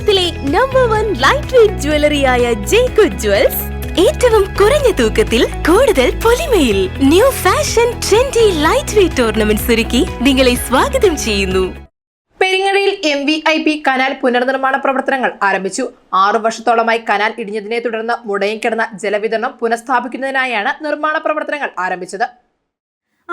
കേരളത്തിലെ number one light weight ജ്വല്ലറിയായ ജേക്കു jewels ഏറ്റവും കുറഞ്ഞ തൂക്കത്തിൽ കൂടുതൽ പൊലിമയിൽ new fashion trendy light weight ornaments ഒരുക്കി നിങ്ങളെ സ്വാഗതം ചെയ്യുന്നു. പെരിങ്ങരയിൽ M V I P canal പുനർനിർമ്മാണ പ്രവർത്തനങ്ങൾ ആരംഭിച്ചു. ആറു വർഷത്തോളമായി കനാൽ ഇടിഞ്ഞതിനെ തുടർന്ന് മുടങ്ങിക്കിടന്ന ജലവിതരണം പുനഃസ്ഥാപിക്കുന്നതിനായാണ് നിർമ്മാണ പ്രവർത്തനങ്ങൾ ആരംഭിച്ചത്.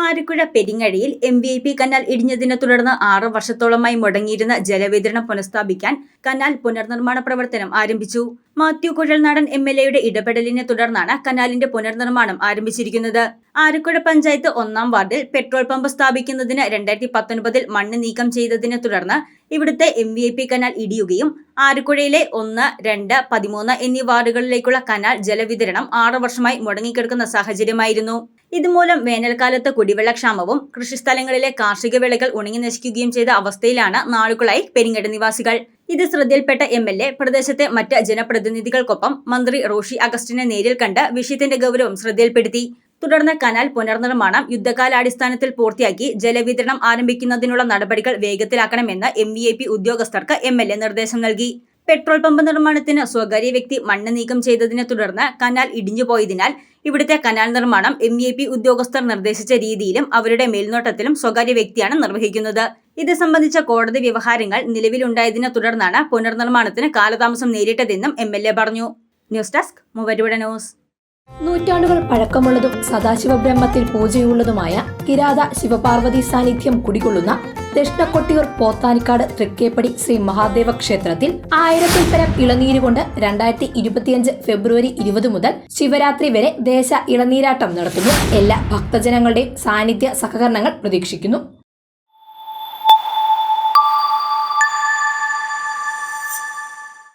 ആരക്കുഴ പെരിങ്ങഴിയിൽ M V I P canal ഇടിഞ്ഞതിനെ തുടർന്ന് ആറ് വർഷത്തോളമായി മുടങ്ങിയിരുന്ന ജലവിതരണം പുനഃസ്ഥാപിക്കാൻ കനാൽ പുനർനിർമ്മാണ പ്രവർത്തനം ആരംഭിച്ചു. മാത്യു കുഴൽനാടൻ എം എൽ എയുടെ ഇടപെടലിനെ തുടർന്നാണ് കനാലിന്റെ പുനർനിർമ്മാണം ആരംഭിച്ചിരിക്കുന്നത്. ആരക്കുഴ പഞ്ചായത്ത് ഒന്നാം വാർഡിൽ പെട്രോൾ പമ്പ് സ്ഥാപിക്കുന്നതിന് രണ്ടായിരത്തി പത്തൊൻപതിൽ മണ്ണ് നീക്കം ചെയ്തതിനെ തുടർന്ന് ഇവിടുത്തെ M V I P canal ഇടിയുകയും ആരക്കുഴയിലെ ഒന്ന് രണ്ട് പതിമൂന്ന് എന്നീ വാർഡുകളിലേക്കുള്ള കനാൽ ജലവിതരണം ആറ് വർഷമായി മുടങ്ങിക്കിടക്കുന്ന സാഹചര്യമായിരുന്നു. ഇതുമൂലം വേനൽക്കാലത്ത് കുടിവെള്ളക്ഷാമവും കൃഷിസ്ഥലങ്ങളിലെ കാർഷിക വിളകൾ ഉണങ്ങി നശിക്കുകയും ചെയ്ത അവസ്ഥയിലാണ് നാളുകളായി പെരിങ്ങട് നിവാസികൾ. ഇത് ശ്രദ്ധയിൽപ്പെട്ട എം എൽ എ പ്രദേശത്തെ മറ്റ് ജനപ്രതിനിധികൾക്കൊപ്പം മന്ത്രി റോഷി അഗസ്റ്റിനെ നേരിൽ കണ്ട് വിഷയത്തിന്റെ ഗൗരവം ശ്രദ്ധയിൽപ്പെടുത്തി. തുടർന്ന് കനാൽ പുനർനിർമ്മാണം യുദ്ധകാലാടിസ്ഥാനത്തിൽ പൂർത്തിയാക്കി ജലവിതരണം ആരംഭിക്കുന്നതിനുള്ള നടപടികൾ വേഗത്തിലാക്കണമെന്ന് എം വി എ പി ഉദ്യോഗസ്ഥർക്ക് എം എൽ എ നിർദ്ദേശം നൽകി. പെട്രോൾ പമ്പ് നിർമ്മാണത്തിന് സ്വകാര്യ വ്യക്തി മണ്ണ് നീക്കം ചെയ്തതിനെ തുടർന്ന് കനാൽ ഇടിഞ്ഞുപോയതിനാൽ ഇവിടുത്തെ കനാൽ നിർമ്മാണം എം ഇ പി ഉദ്യോഗസ്ഥർ നിർദ്ദേശിച്ച രീതിയിലും അവരുടെ മേൽനോട്ടത്തിലും സ്വകാര്യ വ്യക്തിയാണ് നിർവഹിക്കുന്നത്. ഇത് സംബന്ധിച്ച കോടതി വ്യവഹാരങ്ങൾ നിലവിലുണ്ടായതിനെ തുടർന്നാണ് പുനർനിർമ്മാണത്തിന് കാലതാമസം നേരിട്ടതെന്നും എം എൽ എ പറഞ്ഞു. ന്യൂസ് ഡെസ്ക് മൂവരുടെ ന്യൂസ്. നൂറ്റാണ്ടുകൾ പഴക്കമുള്ളതും സദാശിവ ബ്രഹ്മത്തിൽ പൂജയുള്ളതുമായ കിരാത ശിവപാർവതി സാന്നിധ്യം കുടികൊള്ളുന്ന ദക്ഷിണക്കൊട്ടിയൂർ പോത്താനിക്കാട് തൃക്കേപ്പടി ശ്രീ മഹാദേവ ക്ഷേത്രത്തിൽ ആയിരത്തിൽ പരം ഇളനീര് കൊണ്ട് രണ്ടായിരത്തി ഇരുപത്തിയഞ്ച് ഫെബ്രുവരി ഇരുപത് മുതൽ ശിവരാത്രി വരെ ദേശ ഇളനീരാട്ടം നടത്തുന്നു. എല്ലാ ഭക്തജനങ്ങളുടെയും സാന്നിധ്യ സഹകരണങ്ങൾ പ്രതീക്ഷിക്കുന്നു.